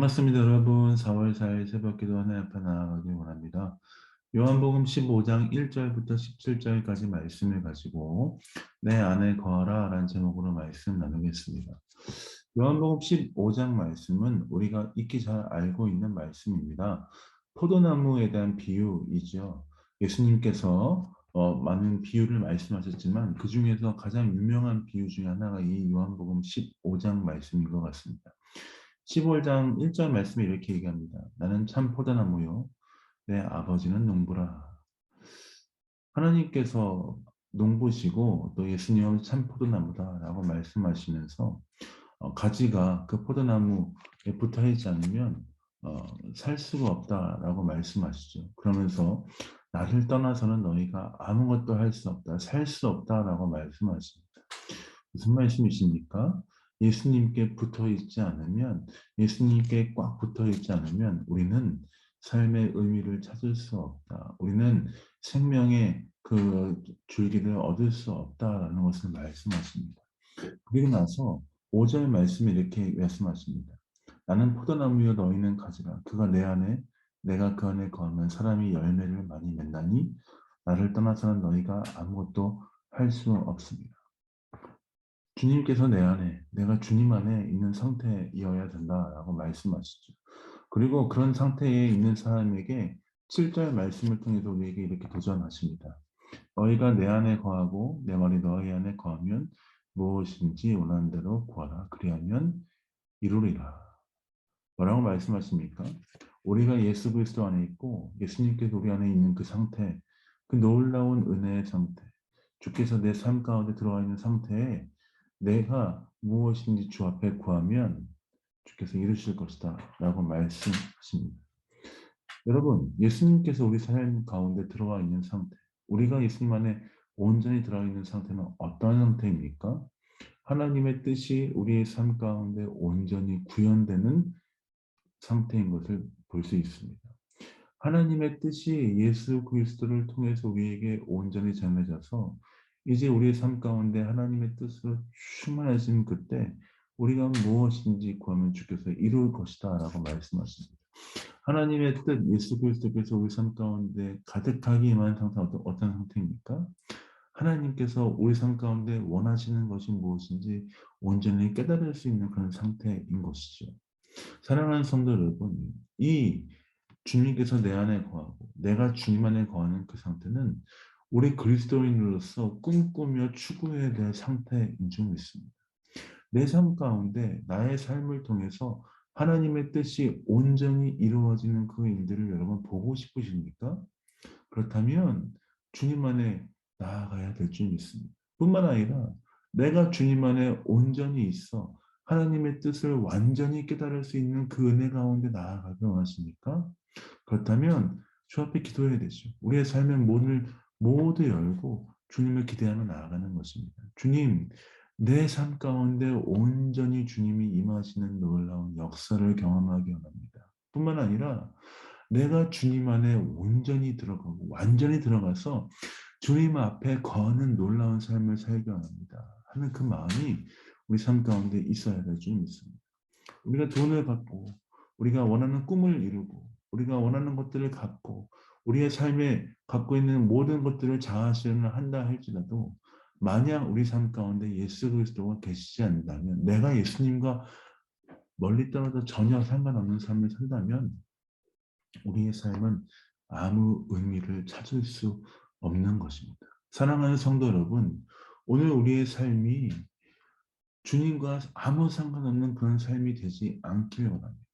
반갑습니다, 여러분. 4월 4일 새벽 기도 하나 앞에 나아가길 원합니다. 요한복음 15장 1절부터 17절까지 말씀을 가지고 내 안에 거하라 라는 제목으로 말씀 나누겠습니다. 요한복음 15장 말씀은 우리가 익히 잘 알고 있는 말씀입니다. 포도나무에 대한 비유이죠. 예수님께서 어, 많은 비유를 말씀하셨지만 그 중에서 가장 유명한 비유 중에 하나가 이 요한복음 15장 말씀인 것 같습니다. 15장 1절 말씀에 이렇게 얘기합니다. 나는 참 포도나무요. 내 아버지는 농부라. 하나님께서 농부시고 또 예수님은 참 포도나무다라고 말씀하시면서 어, 가지가 그 포도나무에 붙어 있지 않으면 어, 살 수가 없다라고 말씀하시죠. 그러면서 나를 떠나서는 너희가 아무것도 할 수 없다, 살 수 없다라고 말씀하십니다. 무슨 말씀이십니까? 예수님께 붙어 있지 않으면 예수님께 꽉 붙어 있지 않으면 우리는 삶의 의미를 찾을 수 없다. 우리는 생명의 그 줄기를 얻을 수 없다라는 것을 말씀하십니다. 그리고 나서 5절 말씀에 이렇게 말씀하십니다. 나는 포도나무여 너희는 가지라. 그가 내 안에 내가 그 안에 거하면 사람이 열매를 많이 맺나니 나를 떠나서는 너희가 아무것도 할 수 없습니다. 주님께서 내 안에, 내가 주님 안에 있는 상태이어야 된다라고 말씀하시죠. 그리고 그런 상태에 있는 사람에게 7절 말씀을 통해서 우리에게 이렇게 도전하십니다. 너희가 내 안에 거하고 내 말이 너희 안에 거하면 무엇인지 원하는 대로 구하라. 그리하면 이루리라. 뭐라고 말씀하십니까? 우리가 예수 그리스도 안에 있고 예수님께서 우리 안에 있는 그 상태, 그 놀라운 은혜의 상태, 주께서 내 삶 가운데 들어와 있는 상태에 내가 무엇인지 주 앞에 구하면 주께서 이루실 것이다 라고 말씀하십니다. 여러분 예수님께서 우리 삶 가운데 들어와 있는 상태 우리가 예수님 안에 온전히 들어와 있는 상태는 어떤 상태입니까? 하나님의 뜻이 우리의 삶 가운데 온전히 구현되는 상태인 것을 볼 수 있습니다. 하나님의 뜻이 예수 그리스도를 통해서 우리에게 온전히 전해져서 이제 우리의 삶 가운데 하나님의 뜻으로 충만해진 그때 우리가 무엇인지 구하면 주께서 이룰 것이다 라고 말씀하십니다. 하나님의 뜻 예수 그리스도께서 우리 삶 가운데 가득하게 임한 상태 어떤, 어떤 상태입니까? 하나님께서 우리 삶 가운데 원하시는 것이 무엇인지 온전히 깨달을 수 있는 그런 상태인 것이죠. 사랑하는 성도 여러분, 이 주님께서 내 안에 거하고 내가 주님 안에 거하는 그 상태는 우리 그리스도인으로서 꿈꾸며 추구해야 될 상태인 줄 믿습니다. 내 삶 가운데 나의 삶을 통해서 하나님의 뜻이 온전히 이루어지는 그 일들을 여러분 보고 싶으십니까? 그렇다면 주님 안에 나아가야 될 줄 믿습니다. 뿐만 아니라 내가 주님 안에 온전히 있어 하나님의 뜻을 완전히 깨달을 수 있는 그 은혜 가운데 나아가기 원하십니까? 그렇다면 주 앞에 기도해야 되죠. 우리의 삶의 문을 모두 열고 주님을 기대하며 나아가는 것입니다. 주님, 내 삶 가운데 온전히 주님이 임하시는 놀라운 역사를 경험하기 원합니다. 뿐만 아니라 내가 주님 안에 온전히 들어가고 완전히 들어가서 주님 앞에 거는 놀라운 삶을 살기 원합니다. 하는 그 마음이 우리 삶 가운데 있어야 될 줄 믿습니다. 우리가 돈을 받고 우리가 원하는 꿈을 이루고 우리가 원하는 것들을 갖고 우리의 삶에 갖고 있는 모든 것들을 자아실현을 한다 할지라도 만약 우리 삶 가운데 예수 그리스도가 계시지 않는다면 내가 예수님과 멀리 떨어져 전혀 상관없는 삶을 산다면 우리의 삶은 아무 의미를 찾을 수 없는 것입니다. 사랑하는 성도 여러분, 오늘 우리의 삶이 주님과 아무 상관없는 그런 삶이 되지 않길 원합니다.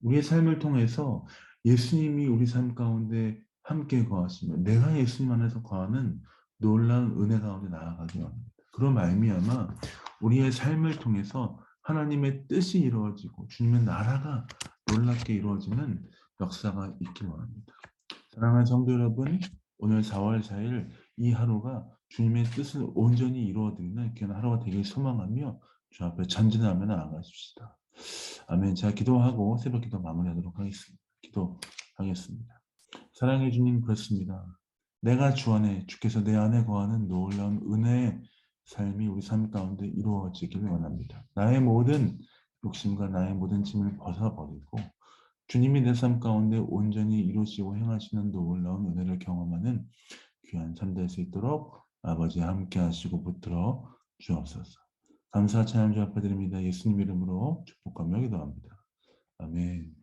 우리의 삶을 통해서 예수님이 우리 삶 가운데 함께 거하시며 내가 예수님 안에서 거하는 놀라운 은혜 가운데 나아가기 원합니다. 그런 말미암아 우리의 삶을 통해서 하나님의 뜻이 이루어지고 주님의 나라가 놀랍게 이루어지는 역사가 있기 원합니다. 사랑하는 성도 여러분, 오늘 4월 4일 이 하루가 주님의 뜻을 온전히 이루어드리는 귀한 하루가 되길 소망하며 주 앞에 전진하며 나아가십시다. 아멘. 제가 기도하고 새벽 기도 마무리하도록 하겠습니다. 기도하겠습니다. 사랑해 주님 그렇습니다. 내가 주 안에 주께서 내 안에 거하는 놀라운 은혜의 삶이 우리 삶 가운데 이루어지기를 원합니다. 나의 모든 욕심과 나의 모든 짐을 벗어버리고 주님이 내 삶 가운데 온전히 이루시고 행하시는 놀라운 은혜를 경험하는 귀한 삶 될 수 있도록 아버지 함께 하시고 붙들어 주옵소서. 감사 찬양 주 앞에 드립니다. 예수님 이름으로 축복하며 기도합니다. 아멘.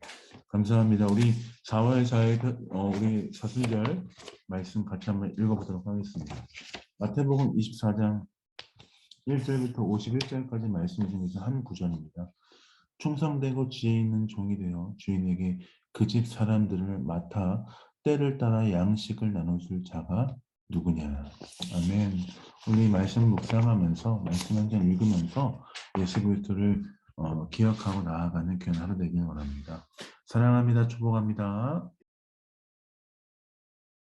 감사합니다. 우리 4월 4일 어, 우리 사순절 말씀 같이 한번 읽어보도록 하겠습니다. 마태복음 24장 1절부터 51절까지 말씀 중에서 한 구절입니다. 충성되고 지혜 있는 종이 되어 주인에게 그 집 사람들을 맡아 때를 따라 양식을 나눠줄 자가 누구냐. 아멘. 이 말씀 묵상하면서 말씀 한 장 읽으면서 예수 그리스도를 어, 기억하고 나아가는 귀한 하루 되길 원합니다. 사랑합니다. 축복합니다.